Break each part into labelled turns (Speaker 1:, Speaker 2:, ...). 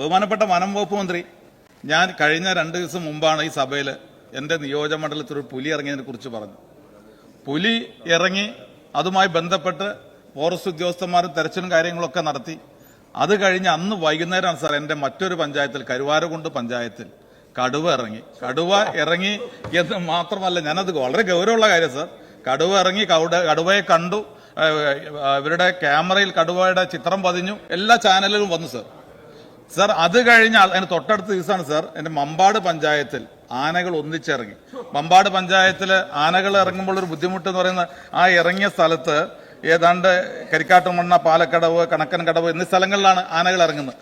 Speaker 1: ബഹുമാനപ്പെട്ട വനം വകുപ്പ് മന്ത്രി ഞാൻ കഴിഞ്ഞ രണ്ട് ദിവസം മുമ്പാണ് ഈ സഭയിൽ എന്റെ നിയോജകമണ്ഡലത്തിൽ ഒരു പുലി ഇറങ്ങിയതിനെ കുറിച്ച് പറഞ്ഞു. പുലി ഇറങ്ങി അതുമായി ബന്ധപ്പെട്ട് ഫോറസ്റ്റ് ഉദ്യോഗസ്ഥന്മാരും തെരച്ചിലും കാര്യങ്ങളൊക്കെ നടത്തി. അത് കഴിഞ്ഞ് അന്ന് വൈകുന്നേരമാണ് സാർ എന്റെ മറ്റൊരു പഞ്ചായത്തിൽ കരുവാരകുണ്ട് പഞ്ചായത്തിൽ കടുവ ഇറങ്ങി. കടുവ ഇറങ്ങി എന്ന് മാത്രമല്ല ഞാനത് വളരെ ഗൗരവമുള്ള കാര്യം സാർ. കടുവ ഇറങ്ങി കൗട- കടുവയെ കണ്ടു. ഇവരുടെ ക്യാമറയിൽ കടുവയുടെ ചിത്രം പതിഞ്ഞു. എല്ലാ ചാനലുകളും വന്നു സാർ. സാർ അത് കഴിഞ്ഞ് അതിന് തൊട്ടടുത്ത ദിവസമാണ് സർ എന്റെ മമ്പാട് പഞ്ചായത്തിൽ ആനകൾ ഒന്നിച്ചിറങ്ങി. മമ്പാട് പഞ്ചായത്തിൽ ആനകൾ ഇറങ്ങുമ്പോൾ ഒരു ബുദ്ധിമുട്ട് എന്ന് പറയുന്നത് ആ ഇറങ്ങിയ സ്ഥലത്ത് ഏതാണ്ട് കരിക്കാട്ടുമണ്ണ പാലക്കടവ് കണക്കൻ കടവ് എന്നീ സ്ഥലങ്ങളിലാണ് ആനകൾ ഇറങ്ങുന്നത്.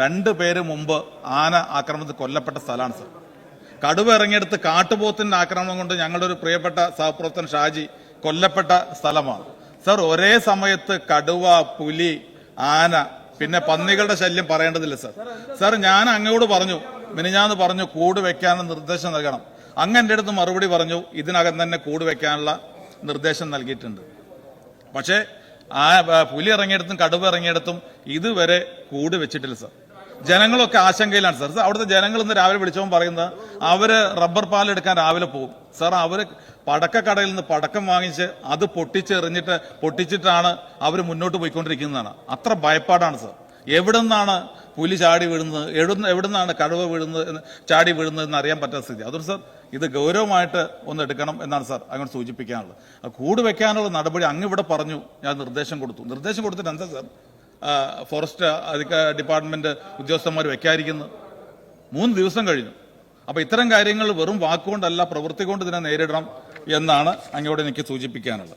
Speaker 1: രണ്ട് പേര് മുമ്പ് ആന ആക്രമണത്തിൽ കൊല്ലപ്പെട്ട സ്ഥലമാണ് സർ. കടുവ ഇറങ്ങിയെടുത്ത് കാട്ടുപോത്തിന്റെ ആക്രമണം കൊണ്ട് ഞങ്ങളുടെ ഒരു പ്രിയപ്പെട്ട സഹപ്രവർത്തൻ ഷാജി കൊല്ലപ്പെട്ട സ്ഥലമാണ്. സർ ഒരേ സമയത്ത് കടുവ പുലി ആന പിന്നെ പന്നികളുടെ ശല്യം പറയേണ്ടതില്ല സാർ. സാർ ഞാൻ അങ്ങോട് പറഞ്ഞു മിനിഞ്ഞാന്ന് പറഞ്ഞു കൂട് വെക്കാനുള്ള നിർദ്ദേശം നൽകണം. അങ്ങ് എന്റെ അടുത്ത് മറുപടി പറഞ്ഞു ഇതിനകം തന്നെ കൂട് വെക്കാനുള്ള നിർദ്ദേശം നൽകിയിട്ടുണ്ട്. പക്ഷേ ആ പുലി ഇറങ്ങിയിടത്തും കടുവ ഇറങ്ങിയിടത്തും ഇതുവരെ കൂട് വെച്ചിട്ടില്ല സർ. ജനങ്ങളൊക്കെ ആശങ്കയിലാണ് സാർ അവിടുത്തെ ജനങ്ങൾ ഇന്ന് രാവിലെ വിളിച്ചപ്പോൾ പറയുന്നത് അവർ റബ്ബർ പാൽ എടുക്കാൻ രാവിലെ പോകും. സാർ അവർ പടക്കക്കടയിൽ നിന്ന് പടക്കം വാങ്ങിച്ച് അത് പൊട്ടിച്ചെറിഞ്ഞിട്ട് പൊട്ടിച്ചിട്ടാണ് അവർ മുന്നോട്ട് പോയിക്കൊണ്ടിരിക്കുന്നതാണ്. അത്ര ഭയപ്പാടാണ് സാർ എവിടെ നിന്നാണ് പുലി ചാടി വീഴുന്നത്? എവിടുന്ന് എവിടെ നിന്നാണ് കടുവ വീഴുന്നത് ചാടി വീഴുന്നത് എന്ന് അറിയാൻ പറ്റാത്ത സ്ഥിതി. അതുകൊണ്ട് സാർ ഇത് ഗൗരവമായിട്ട് ഒന്ന് എടുക്കണം എന്നാണ് സാർ അങ്ങോട്ട് സൂചിപ്പിക്കാനുള്ളത്. കൂട് വെക്കാനുള്ള നടപടി അങ്ങ് ഇവിടെ പറഞ്ഞു. ഞാൻ നിർദ്ദേശം കൊടുത്തു. നിർദ്ദേശം കൊടുത്തിട്ട് എന്താ സാർ ഫോറസ്റ്റ് അധിക ഡിപ്പാർട്ട്മെന്റ് ഉദ്യോഗസ്ഥന്മാർ വെക്കാതിരിക്കുന്നത് മൂന്ന് ദിവസം കഴിഞ്ഞു. അപ്പൊ ഇത്തരം കാര്യങ്ങൾ വെറും വാക്കുകൊണ്ടല്ല പ്രവൃത്തി കൊണ്ട് ഇതിനെ നേരിടണം എന്നാണ് അങ്ങോട്ട് എനിക്ക് സൂചിപ്പിക്കാനുള്ളത്.